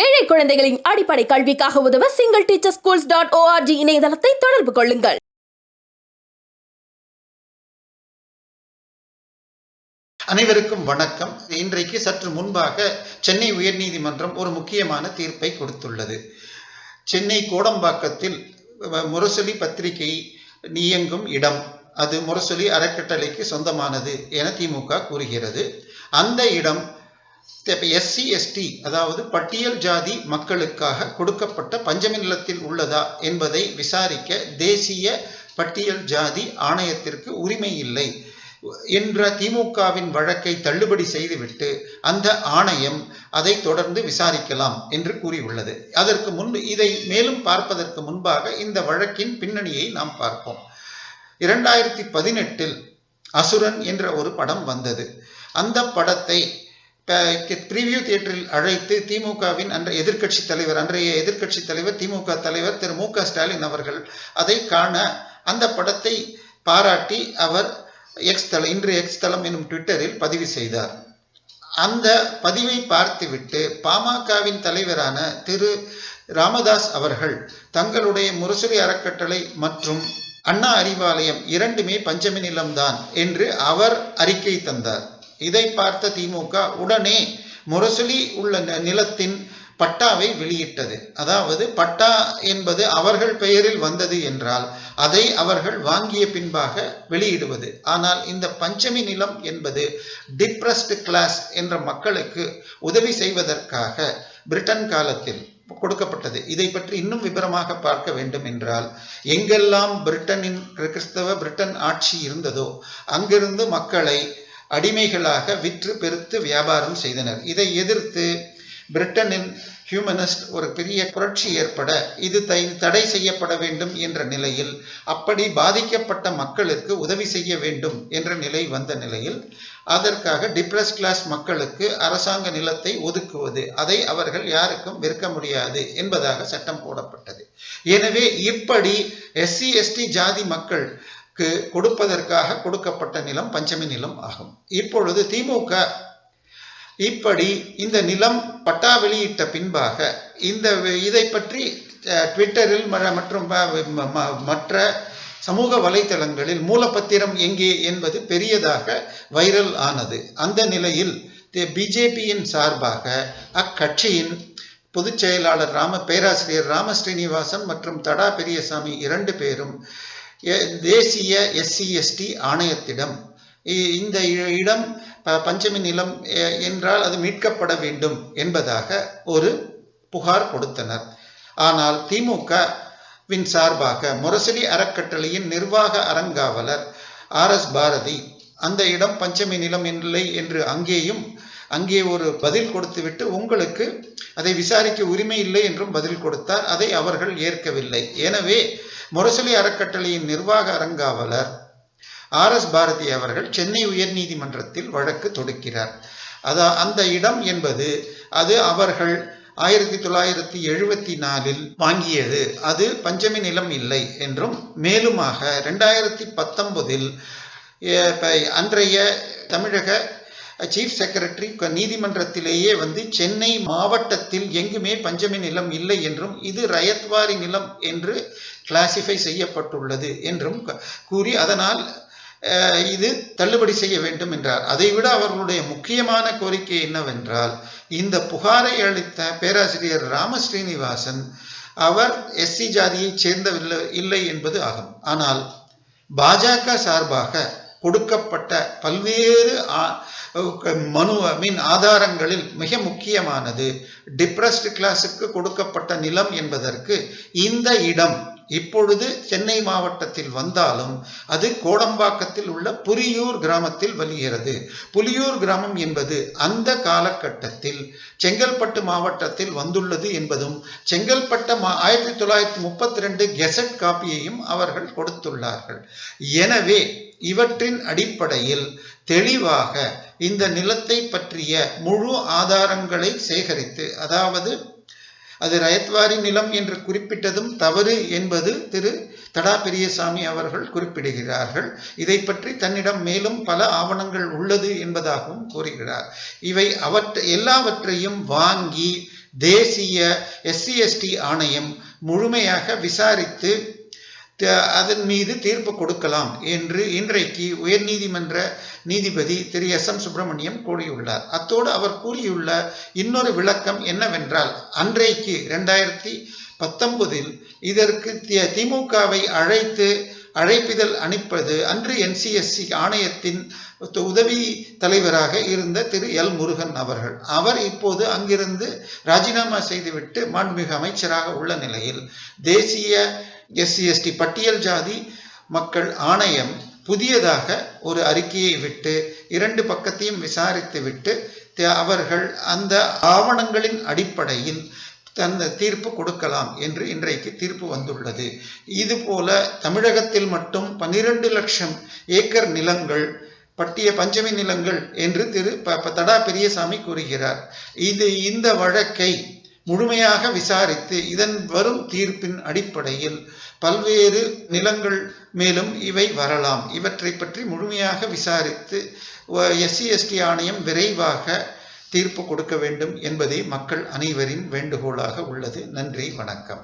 ஏழை குழந்தைகளின் அடிப்படை கல்விக்காக உதவ single teacher schools dot ORG இணையதளத்தை தொடர்பு கொள்ளுங்கள். அனைவருக்கும் வணக்கம். இன்றைக்கு சற்று முன்பாக சென்னை உயர்நீதிமன்றம் ஒரு முக்கியமான தீர்ப்பை கொடுத்துள்ளது. சென்னை கோடம்பாக்கத்தில் முரசொலி பத்திரிகை இயங்கும் இடம். அது முரசொலி அறக்கட்டளைக்கு சொந்தமானது என திமுக கூறுகிறது. அந்த இடம் எஸ்சி எஸ்டி அதாவது பட்டியல் ஜாதி மக்களுக்காக கொடுக்கப்பட்ட பஞ்சமி நிலத்தில் உள்ளதா என்பதை விசாரிக்க தேசிய பட்டியல் ஜாதி ஆணையத்திற்கு உரிமை இல்லை என்ற திமுகவின் வழக்கை தள்ளுபடி செய்துவிட்டு அந்த ஆணையம் அதை தொடர்ந்து விசாரிக்கலாம் என்று கூறியுள்ளது. அதற்கு முன்பு இதை மேலும் பார்ப்பதற்கு முன்பாக இந்த வழக்கின் பின்னணியை நாம் பார்ப்போம். இரண்டாயிரத்தி பதினெட்டில் அசுரன் என்ற ஒரு படம் வந்தது. அந்த படத்தை பிரிவியூ தியேட்டரில் அழைத்து திமுகவின் அன்றைய எதிர்க்கட்சி தலைவர் அன்றைய எதிர்க்கட்சி தலைவர் திமுக தலைவர் திரு மு ஸ்டாலின் அவர்கள் அதை காண அந்த படத்தை பாராட்டி அவர் எக்ஸ் தளம் இன்று எக்ஸ் தளம் என்னும் ட்விட்டரில் பதிவு செய்தார். அந்த பதிவை பார்த்துவிட்டு பாமகவின் தலைவரான திரு ராமதாஸ் அவர்கள் தங்களுடைய முரசொலி அறக்கட்டளை மற்றும் அண்ணா அறிவாலயம் இரண்டுமே பஞ்சமி நிலம்தான் என்று அவர் அறிக்கை தந்தார். இதை பார்த்த திமுக உடனே முரசொலி உள்ள ந- நிலத்தின் பட்டாவை வெளியிட்டது. அதாவது பட்டா என்பது அவர்கள் பெயரில் வந்தது என்றால் அதை அவர்கள் வாங்கிய பின்பாக வெளியிடுவது. ஆனால் இந்த பஞ்சமி நிலம் என்பது டிப்ரஸ்டு கிளாஸ் என்ற மக்களுக்கு உதவி செய்வதற்காக பிரிட்டன் காலத்தில் கொடுக்கப்பட்டது. இதை பற்றி இன்னும் விபரமாக பார்க்க வேண்டும் என்றால் எங்கெல்லாம் பிரிட்டனின் கிறிஸ்தவ பிரிட்டன் ஆட்சி இருந்ததோ அங்கிருந்து மக்களை அடிமைகளாக விற்று பெருத்து வியாபாரம் செய்தனர். இதை எதிர்த்து பிரிட்டனின் ஹியூமனிஸ்ட் ஒரு பெரிய புரட்சி ஏற்பட இது தை- தடை செய்யப்பட வேண்டும் என்ற நிலையில் அப்படி பாதிக்கப்பட்ட மக்களுக்கு உதவி செய்ய வேண்டும் என்ற நிலை வந்த நிலையில் அதற்காக டிப்ரஸ் கிளாஸ் மக்களுக்கு அரசாங்க நிலத்தை ஒதுக்குவது அதை அவர்கள் யாருக்கும் விற்க முடியாது என்பதாக சட்டம் போடப்பட்டது. எனவே இப்படி எஸ்சி எஸ்டி ஜாதி மக்கள் கொடுப்பதற்காக கொடுக்கப்பட்ட நிலம் பஞ்சமி நிலம் ஆகும். இப்பொழுது திமுக இப்படி இந்த நிலம் பட்டா வெளியிட்ட பின்பாக இந்த இதை பற்றி ட்விட்டரில் ம- மற்றும் மற்ற சமூக வலைத்தளங்களில் மூலப்பத்திரம் எங்கே என்பது பெரியதாக வைரல் ஆனது. அந்த நிலையில் பிஜேபியின் சார்பாக அக்கட்சியின் பொதுச் செயலாளர் ராம பேராசிரியர் ராம ஸ்ரீனிவாசன் மற்றும் தடா பெரியசாமி இரண்டு பேரும் தேசிய எஸ்சி எஸ்டி ஆணையத்திடம். இ- இந்த இடம் பஞ்சமி நிலம் என்றால் அது மீட்கப்பட வேண்டும் என்பதாக ஒரு புகார் கொடுத்தனர். ஆனால் திமுகவின் சார்பாக முரசொலி அறக்கட்டளையின் நிர்வாக அறங்காவலர் ஆர் எஸ் பாரதி அந்த இடம் பஞ்சமி நிலம் இல்லை என்று அங்கேயும் அங்கே ஒரு பதில் கொடுத்துவிட்டு உங்களுக்கு அதை விசாரிக்க உரிமை இல்லை என்றும் பதில் கொடுத்தார். அதை அவர்கள் ஏற்கவில்லை. எனவே முரசொலி அறக்கட்டளையின் நிர்வாக அறங்காவலர் ஆர் எஸ் பாரதி அவர்கள் சென்னை உயர்நீதிமன்றத்தில் வழக்கு தொடுக்கிறார். அதா அந்த இடம் என்பது அது அவர்கள் ஆயிரத்தி தொள்ளாயிரத்தி எழுபத்தி நாலில் வாங்கியது. அது பஞ்சமி நிலம் இல்லை என்றும் மேலுமாக ரெண்டாயிரத்தி பத்தொன்பதில் அன்றைய தமிழக சீஃப் செக்ரட்டரி நீதிமன்றத்திலேயே வந்து சென்னை மாவட்டத்தில் எங்குமே பஞ்சமி நிலம் இல்லை என்றும் இது ரயத்வாரி நிலம் என்று கிளாசிஃபை செய்யப்பட்டுள்ளது என்றும் கூறி அதனால் இது தள்ளுபடி செய்ய வேண்டும் என்றார். அதைவிட அவர்களுடைய முக்கியமான கோரிக்கை என்னவென்றால் இந்த புகாரை அளித்த பேராசிரியர் ராம ஸ்ரீனிவாசன் அவர் எஸ்சி ஜாதியைச் சேர்ந்தவில்லை இல்லை என்பது ஆகும். ஆனால் பாஜக சார்பாக கொடுக்கப்பட்ட பல்வேறு மனு மனு மீன் ஆதாரங்களில் மிக முக்கியமானது. டிப்ரஸ்டு கிளாஸுக்கு கொடுக்கப்பட்ட நிலம் என்பதற்கு இந்த இடம் இப்பொழுது சென்னை மாவட்டத்தில் வந்தாலும் அது கோடம்பாக்கத்தில் உள்ள புலியூர் கிராமத்தில் வருகிறது புலியூர் கிராமம் என்பது அந்த காலகட்டத்தில் செங்கல்பட்டு மாவட்டத்தில் வந்துள்ளது என்பதும் செங்கல்பட்டு மா ஆயிரத்தி தொள்ளாயிரத்தி முப்பத்தி ரெண்டு கெசட் காப்பியையும் அவர்கள் கொடுத்துள்ளார்கள். எனவே இவற்றின் அடிப்படையில் தெளிவாக இந்த நிலத்தை பற்றிய முழு ஆதாரங்களை சேகரித்து அதாவது அது ரயத்வாரி நிலம் என்று குறிப்பிட்டதும் தவறு என்பது திரு தடா பெரியசாமி அவர்கள் குறிப்பிடுகிறார்கள். இதை பற்றி தன்னிடம் மேலும் பல ஆவணங்கள் உள்ளது என்பதாகவும் கூறுகிறார். இவை அவற்றை எல்லாவற்றையும் வாங்கி தேசிய எஸ்சி எஸ்டி ஆணையம் முழுமையாக விசாரித்து அதன் மீது தீர்ப்பு கொடுக்கலாம் என்று இன்றைக்கு உயர்நீதிமன்ற நீதிபதி திரு எஸ் எம் சுப்பிரமணியம் கூறியுள்ளார். அத்தோடு அவர் கூறியுள்ள இன்னொரு விளக்கம் என்னவென்றால் அன்றைக்கு ரெண்டாயிரத்தி பத்தொன்பதில் இதற்கு தி- திமுகவை அழைத்து அழைப்பிதழ் அனுப்பது அன்று என்சிஎஸ்சி ஆணையத்தின் உதவி தலைவராக இருந்த திரு எல் முருகன் அவர்கள். அவர் இப்போது அங்கிருந்து ராஜினாமா செய்துவிட்டு மாண்புமிகு அமைச்சராக உள்ள நிலையில் தேசிய எஸ்சி எஸ்டி பட்டியல் ஜாதி மக்கள் ஆணையம் புதியதாக ஒரு அறிக்கையை விட்டு இரண்டு பக்கத்தையும் விசாரித்து விட்டு அவர்கள் அந்த ஆவணங்களின் அடிப்படையில் தந்த தீர்ப்பு கொடுக்கலாம் என்று இன்றைக்கு தீர்ப்பு வந்துள்ளது. இதுபோல தமிழகத்தில் மட்டும் பன்னிரண்டு லட்சம் ஏக்கர் நிலங்கள் பட்டிய பஞ்சமி நிலங்கள் என்று திரு ப ப- தடா பெரியசாமி கூறுகிறார். இது இந்த வழக்கை முழுமையாக விசாரித்து இதன் வரும் தீர்ப்பின் அடிப்படையில் பல்வேறு நிலங்கள் மேலும் இவை வரலாம். இவற்றை பற்றி முழுமையாக விசாரித்து எஸ்சி எஸ்டி ஆணையம் விரைவாக தீர்ப்பு கொடுக்க வேண்டும் என்பதே மக்கள் அனைவரின் வேண்டுகோளாக உள்ளது. நன்றி வணக்கம்.